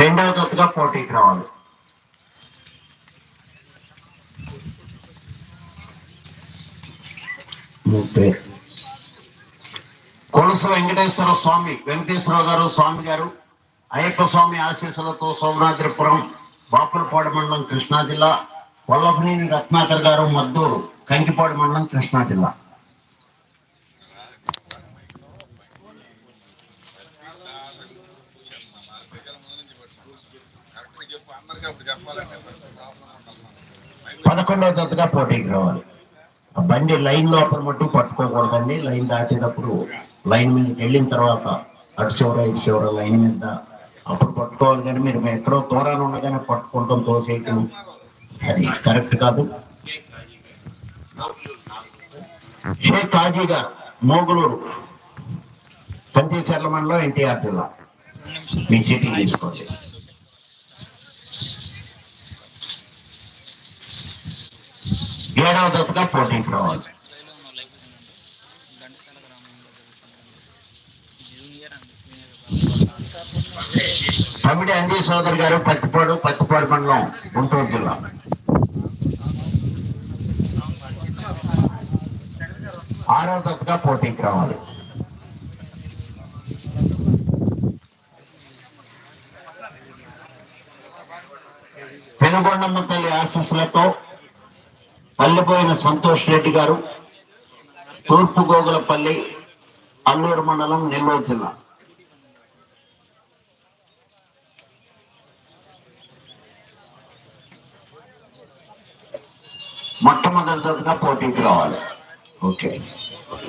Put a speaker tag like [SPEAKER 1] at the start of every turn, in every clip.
[SPEAKER 1] రెండవ జతగా పోటీకి రావాలి. కొలస వెంకటేశ్వర స్వామి వెంకటేశ్వర గారు స్వామి గారు అయ్యప్ప స్వామి ఆశీస్సులతో సోమనాద్రిపురం బాపులపాడు మండలం కృష్ణా జిల్లా వల్లభనేని రత్నాకర్ గారు మద్దూరు కంకిపాడు మండలం కృష్ణా జిల్లా. పదకొండవ జతగా పోటీకి రావాలి. ఆ బండి లైన్ లోపల మట్టు పట్టుకోకూడదండి. లైన్ దాటేటప్పుడు లైన్ మీదకి వెళ్ళిన తర్వాత అటు చివర ఇటు చివర లైన్ మీద అప్పుడు పట్టుకోవాలి కానీ మీరు ఎక్కడో దూరాన్ని ఉండగానే పట్టుకుంటాం తోసేయటం అది కరెక్ట్ కాదు. షేక్ కాజీ గారు మోగులూరు కంచేచర్ల మండలం ఎన్టీఆర్ జిల్లా. మీ సిటీ తీసుకోండి. ఏడవ దశగా పోటీకి రావాలి.
[SPEAKER 2] ఘంటసాల
[SPEAKER 1] తమిడి అంజీ సోదరి గారు పత్తిపాడు పత్తిపాడు మండలం గుంటూరు జిల్లా. ఆరో దశగా పోటీకి రావాలి. పెనుగొండమ్మ తల్లి ఆశీస్సులతో పల్లెపోయిన సంతోష్ రెడ్డి గారు తూర్పు గోగులపల్లి అల్లూరు మండలం నెల్లూరు జిల్లా. మొట్టమొదటిగా పోటీకి రావాలి. Okay. Okay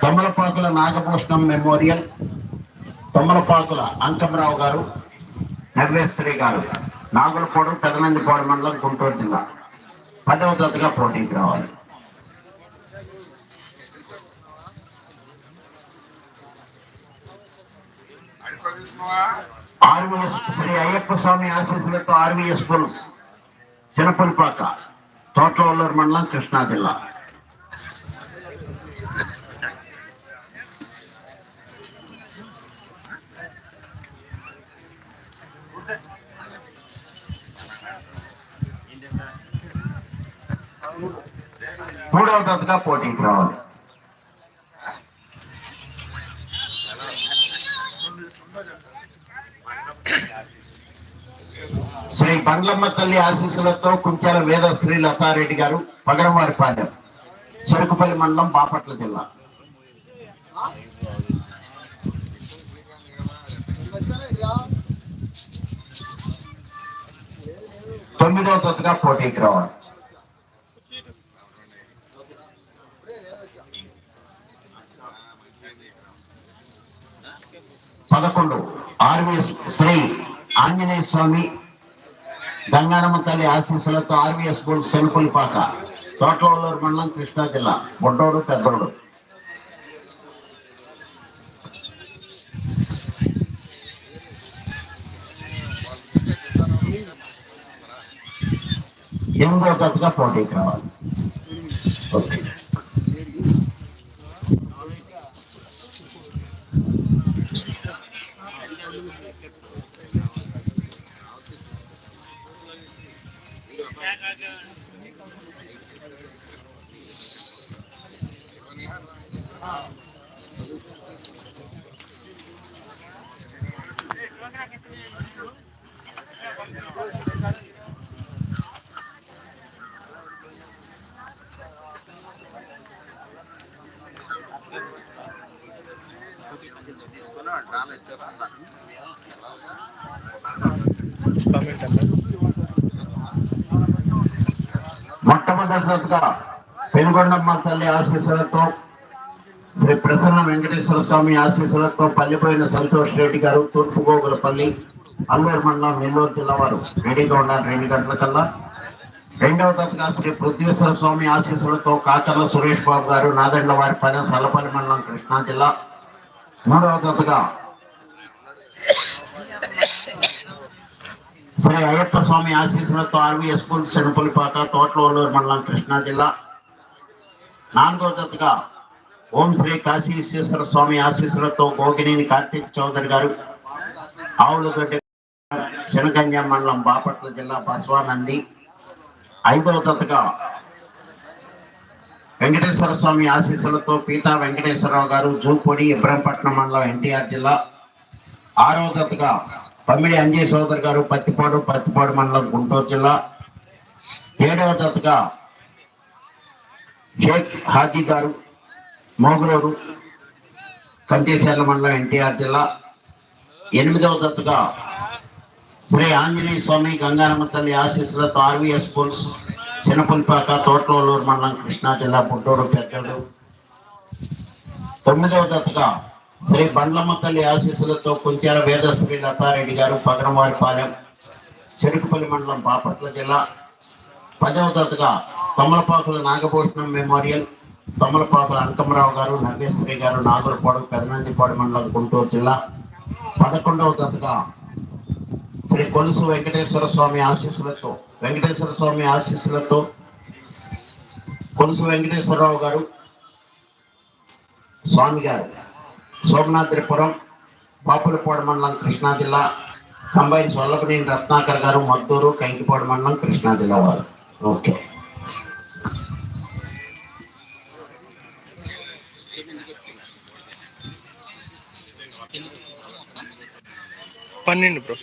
[SPEAKER 1] Tommalapakula Nagabhushanam memorial Tommalapakula Ankamarao గారు నగవేశ్వరి గారు నాగులపూడి పెదనందిపాడు మండలం గుంటూరు జిల్లా. పదవ జతగా పోటీకి రావాలి. ఆర్వీఎస్ శ్రీ అయ్యప్ప స్వామి ఆశీస్సులతో ఆర్వీఎస్ పుల్స్ చినపుల్పాక తోటలూరు మండలం కృష్ణా జిల్లా. మూడవ దశగా పోటీకి రావాలి. శ్రీ బండ్లమ్మ తల్లి ఆశీస్సులతో కుంచాల వేద శ్రీ లతారెడ్డి గారు పగడమారిపాలెం చెరుకుపల్లి మండలం బాపట్ల జిల్లా. తొమ్మిదో తొత్తుగా పోటీకి రావాలి. పదకొండు. ఆర్వీఎస్ శ్రీ ఆంజనేయ స్వామి గంగానమ్మ తల్లి ఆశీస్సులతో ఆర్వీఎస్ స్కూల్ సెనుపులిపాక తోటలూరు మండలం కృష్ణా జిల్లా బొడ్డోడు పెద్దోడు. ఎనిమిదో జతగా పోటీకి రావాలి ఓకే మొట్టమొదటిగా పెనుగొండమ్మ తల్లి ఆశీస్సులతో శ్రీ ప్రసన్న వెంకటేశ్వర స్వామి ఆశీస్సులతో పల్లిపోయిన సంతోష్ రెడ్డి గారు తూర్పు గోగులపల్లి అల్లూరు మండలం నెల్లూరు జిల్లా వారు రెడీగా ఉన్నారు రెండు గంటల కల్లా. రెండవ దశగా శ్రీ పృథ్వేశ్వర స్వామి ఆశీస్సులతో కాకర్ల సురేష్ బాబు గారు నాదండ్ల వారి పైన సల్లపల్లి మండలం కృష్ణా జిల్లా. మూడవ దశగా శ్రీ అయ్యప్ప స్వామి ఆశీస్సులతో ఆర్వీఎస్ స్కూల్ చెనుపులిపాక తోటలూరు మండలం కృష్ణా జిల్లా. నాలుగో జతగా ఓం శ్రీ కాశీ విశ్వేశ్వర స్వామి ఆశీస్సులతో గోగినేని కార్తీక్ చౌదరి గారు ఆవులగడ్డ శనగంజ మండలం బాపట్ల జిల్లా బస్వానంది. ఐదవ జతగా వెంకటేశ్వర స్వామి ఆశీస్సులతో పీతా వెంకటేశ్వరరావు గారు జూపొడి ఇబ్రహంపట్నం మండలం ఎన్టీఆర్ జిల్లా. ఆరో జతగా పమ్మిడి అంజయ్ సోదర్ గారు పత్తిపాడు పత్తిపాడు మండలం గుంటూరు జిల్లా ఏడవ జతగా షేక్ హాజీ గారు మోగులూరు కంచేశాల మండలం ఎన్టీఆర్ జిల్లా ఎనిమిదవ జతగా శ్రీ ఆంజనేయ స్వామి గంగారమ్మ తల్లి ఆశీస్సులతో ఆర్వీఎస్ స్కూల్స్ చిన్నపుల్పాక తోటలూరు మండలం కృష్ణా జిల్లా పుట్టూరు పెద్దలు తొమ్మిదవ జతగా శ్రీ బండ్లమ్మ తల్లి ఆశీస్సులతో కుంచాల వేదశ్రీ లతారెడ్డి గారు పగడవారిపాలెం చెరుకుపల్లి మండలం బాపట్ల జిల్లా పదవ తరగతిగా తమలపాకుల నాగభూషణం మెమోరియల్ తమలపాకుల అంకమరావు గారు నవ్యేశ్వరి గారు నాగులపాడు పెదనందిపాడు మండలం గుంటూరు జిల్లా పదకొండవ తరగతిగా శ్రీ కొలుసు వెంకటేశ్వర స్వామి ఆశీస్సులతో వెంకటేశ్వర స్వామి ఆశీస్సులతో కొలుసు వెంకటేశ్వరరావు గారు స్వామి గారు సోమనాథ్రిపురం బాపులపాడు మండలం కృష్ణా జిల్లా కంబైన్ వల్లభనేని రత్నాకర్ గారు మద్దూరు కైకిపాడు మండలం కృష్ణా జిల్లా వారు. ఓకే.
[SPEAKER 3] పన్నెండు బ్రో.